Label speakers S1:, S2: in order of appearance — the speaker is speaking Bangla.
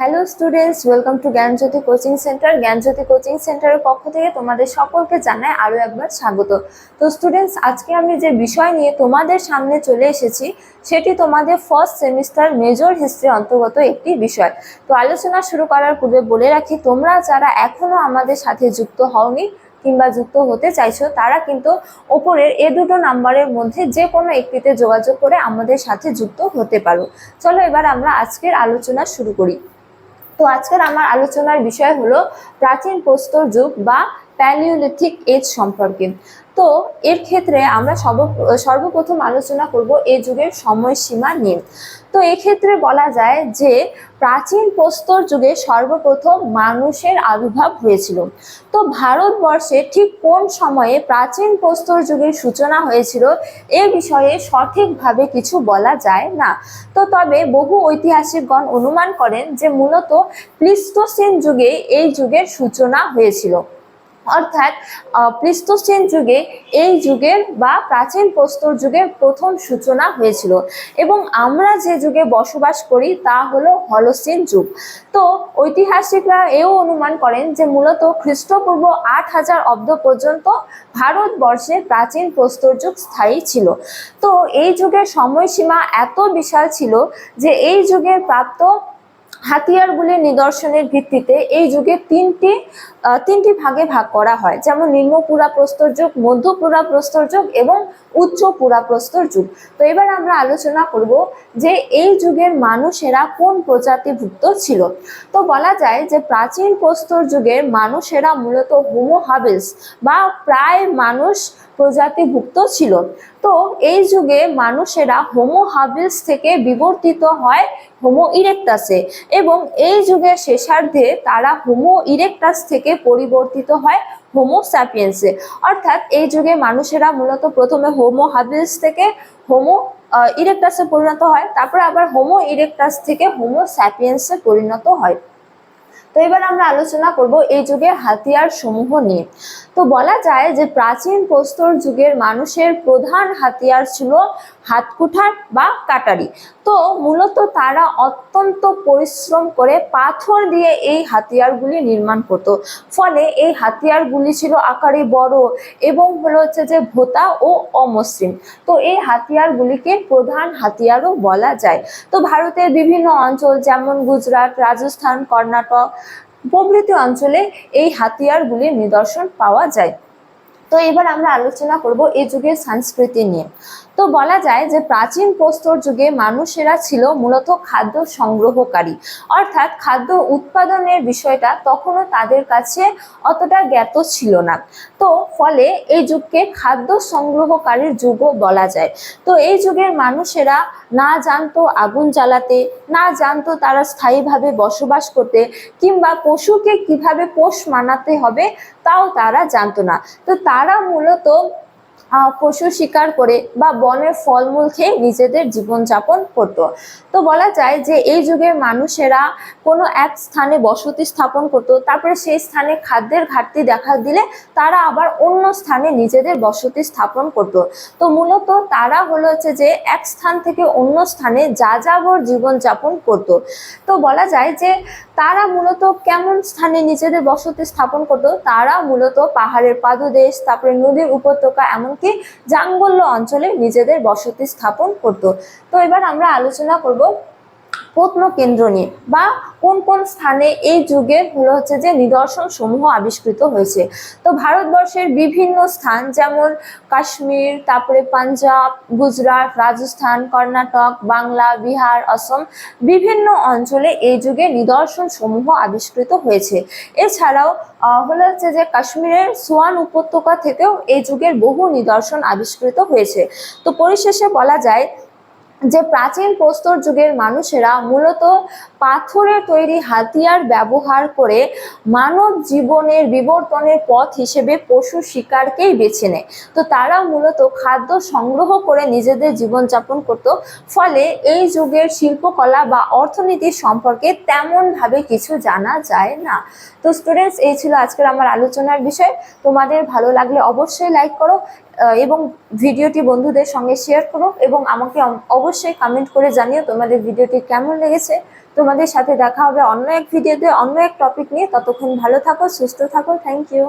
S1: Hello students welcome to Gyanjyoti coaching centre Gyanjyoti coaching সেন্টারের পক্ষ থেকে তোমাদের সকলকে জানাই আরও একবার স্বাগত। তো স্টুডেন্টস আজকে আমি যে বিষয় নিয়ে তোমাদের সামনে চলে এসেছি, সেটি তোমাদের ফার্স্ট সেমিস্টার মেজর হিস্ট্রি অন্তর্গত একটি বিষয়। তো আলোচনা শুরু করার পূর্বে বলে রাখি, তোমরা যারা এখনও আমাদের সাথে যুক্ত হওনি কিংবা যুক্ত হতে চাইছো, তারা কিন্তু ওপরের এ দুটো নাম্বারের মধ্যে যে কোনো একটিতে যোগাযোগ করে আমাদের সাথে যুক্ত হতে পারো। চলো এবার আমরা আজকের আলোচনা শুরু করি। তো আজকের আমার আলোচনার বিষয় হলো প্রাচীন প্রস্তর যুগ বা প্যালিওলিথিক এজ সম্পর্কে। তো এর ক্ষেত্রে আমরা সর্ব, সর্বপ্রথম আলোচনা করব এই যুগের সময়সীমা নিয়ে। তো এক্ষেত্রে বলা যায় যে প্রাচীন প্রস্তর যুগে সর্বপ্রথম মানুষের আবির্ভাব হয়েছিল। তো ভারতবর্ষে ঠিক কোন সময়ে প্রাচীন প্রস্তর যুগের সূচনা হয়েছিল এ বিষয়ে সঠিকভাবে কিছু বলা যায় না। তো তবে বহু ঐতিহাসিকগণ অনুমান করেন যে মূলত প্লিস্টোসিন যুগে এই যুগের সূচনা হয়েছিল। অর্থাৎ আহ, প্লিস্টোসিন যুগে এই যুগের বা প্রাচীন প্রস্তর যুগের প্রথম সূচনা হয়েছিল। এবং আমরা যে যুগে বসবাস করি তা হলো হলসিন যুগ। তো ঐতিহাসিকরা এও অনুমান করেন যে মূলত খ্রিস্টপূর্ব আট হাজার অব্দ পর্যন্ত ভারতবর্ষে প্রাচীন প্রস্তর যুগ স্থায়ী ছিল। তো এই যুগের সময়সীমা এত বিশাল ছিল যে এই যুগের প্রাপ্ত হাতিয়ারগুলির নিদর্শনের ভিত্তিতে এই যুগে তিনটি তিনটি ভাগে ভাগ করা হয়। যেমন নিম্ন পুরা প্রস্তর যুগ মধ্য পুরা প্রস্তর যুগ এবং উচ্চ পুরাপ্রস্তর যুগ। তো এবার আমরা আলোচনা করব যে এই যুগের মানুষেরা কোন প্রজাতিভুক্ত ছিল। তো বলা যায় যে প্রাচীন প্রস্তর যুগের মানুষেরা মূলত হোমো হাবিলস বা প্রায় মানুষ প্রজাতিভুক্ত ছিল। তো এই যুগে মানুষেরা হোমো হাবিলস থেকে বিবর্তিত হয় হোমো ইরেকটাসে এবং এই যুগের শেষার্ধে তারা হোমো ইরেকটাস থেকে পরিবর্তিত হয় হোমো স্যাপিয়েন্সে অর্থাৎ এই যুগে মানুষেরা মূলত প্রথমে হোমো হাবিলস থেকে হোমো ইরেকটাসে পরিণত হয়। তারপরে আবার হোমো ইরেকটাস থেকে হোমো স্যাপিয়েন্সে পরিণত হয়। তো এবার আমরা আলোচনা করব এই যুগের হাতিয়ার সমূহ নিয়ে। তো বলা যায় যে প্রাচীন প্রস্তর যুগের মানুষের প্রধান হাতিয়ার ছিল হাতকুঠার বা কাটারি। তো মূলত তারা অত্যন্ত পরিশ্রম করে পাথর দিয়ে এই হাতিয়ারগুলি নির্মাণ করত। ফলে এই হাতিয়ারগুলি ছিল আকারে বড় এবং হলো হচ্ছে যে ভোতা ও অমসৃণ। তো এই হাতিয়ারগুলিকে প্রধান হাতিয়ারও বলা যায়। তো ভারতের বিভিন্ন অঞ্চল যেমন গুজরাট, রাজস্থান, কর্ণাটক প্রভৃতি অঞ্চলে এই হাতিয়ারগুলির নিদর্শন পাওয়া যায়। তো এবার আমরা আলোচনা করব এই যুগের সংস্কৃতি নিয়ে। তো বলা যায় যে প্রাচীন প্রস্তর যুগে মানুষেরা ছিল মূলত খাদ্য সংগ্রহকারী। অর্থাৎ খাদ্য উৎপাদনের বিষয়টা তখনও তাদের কাছে অতটা জ্ঞাত ছিল না। তো ফলে এই যুগকে খাদ্য সংগ্রহকারীর যুগও বলা যায়। তো এই যুগের মানুষেরা না জানতো আগুন জ্বালাতে, না জানতো তারা স্থায়ীভাবে বসবাস করতে, কিংবা পশুকে কীভাবে পোষ মানাতে হবে, তাও তারা জানতো না। তো তারা মূলত পশু শিকার করে বা বনের ফলমূল খেয়ে নিজেদের জীবনযাপন করতো। তো বলা যায় যে এই যুগের মানুষেরা কোনো এক স্থানে বসতি স্থাপন করতো, তারপরে সেই স্থানে খাদ্যের ঘাটতি দেখা দিলে তারা আবার অন্য স্থানে নিজেদের বসতি স্থাপন করতো। তো মূলত তারা হলো হচ্ছে যে এক স্থান থেকে অন্য স্থানে যা যাযাবর জীবনযাপন করতো। তো বলা যায় যে তারা মূলত কেমন স্থানে নিজেদের বসতি স্থাপন করতো? তারা মূলত পাহাড়ের পাদদেশ, তারপরে নদীর উপত্যকা এমনকি জাঙ্গল্য অঞ্চলে নিজেদের বসতি স্থাপন করত। তো এবার আমরা আলোচনা করব প্রত্নকেন্দ্র নিয়ে বা কোন কোন স্থানে এই যুগের হলো হচ্ছে যে নিদর্শন সমূহ আবিষ্কৃত হয়েছে। তো ভারতবর্ষের বিভিন্ন স্থান যেমন কাশ্মীর, তারপরে পাঞ্জাব, গুজরাট, রাজস্থান, কর্ণাটক, বাংলা, বিহার, অসম বিভিন্ন অঞ্চলে এই যুগে নিদর্শন সমূহ আবিষ্কৃত হয়েছে। এছাড়াও হলো হচ্ছে যে কাশ্মীরের সোয়ান উপত্যকা থেকেও এই যুগের বহু নিদর্শন আবিষ্কৃত হয়েছে। তো পরিশেষে বলা যায় যে প্রাচীন প্রস্তর যুগের মানুষেরা মূলত পাথরের তৈরি হাতিয়ার ব্যবহার করে মানব জীবনের বিবর্তনের পথ হিসেবে পশু শিকারকেই বেছে নেয়। তো তারা মূলত খাদ্য সংগ্রহ করে নিজেদের জীবনযাপন করত, ফলে এই যুগের শিল্পকলা বা অর্থনীতি সম্পর্কে তেমনভাবে কিছু জানা যায় না। তো স্টুডেন্টস এই ছিল আজকের আমার আলোচনার বিষয়। তোমাদের ভালো লাগলে অবশ্যই লাইক করো এবং ভিডিওটি বন্ধুদের সঙ্গে শেয়ার করো এবং আমাকে অবশ্যই কমেন্ট করে জানিও তোমাদের ভিডিওটি কেমন লেগেছে। তোমাদের সাথে দেখা হবে অন্য এক ভিডিওতে অন্য এক টপিক নিয়ে। ততক্ষণ ভালো থাকো, সুস্থ থাকো। Thank you